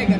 Gracias.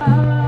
All right.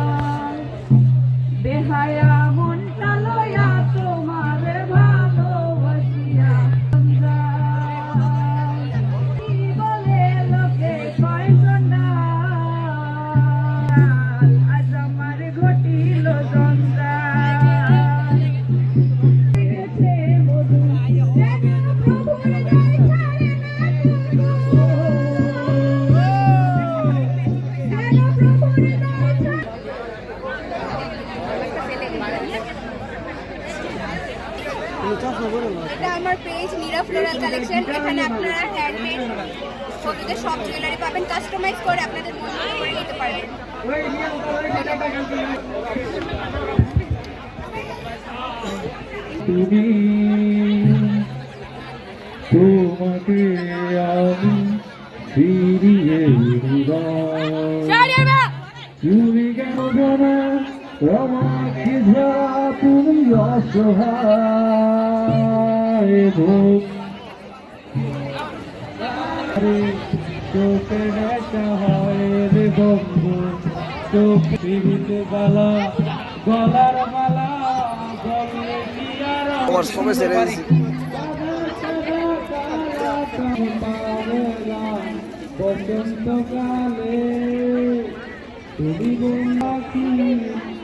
এটা আমার page Meera floral collection এখানে আপনারা হ্যান্ডমেড ফটোতে সব জুয়েলারি পাবেন। কাস্টমাইজ করে আপনাদের মন মতো নিতে পারবেন। তুমি তোমাকে আমি ফিরিয়ে তুমি তোমাকে ছাড়া তুমি অসহায় ভোগ। চোখে দেখা হয় রে বন্ধু চোখে পিড়িতে বালা গলার মালা গলে কি আর সবে বসন্তকালে তুমি বন্ধি কি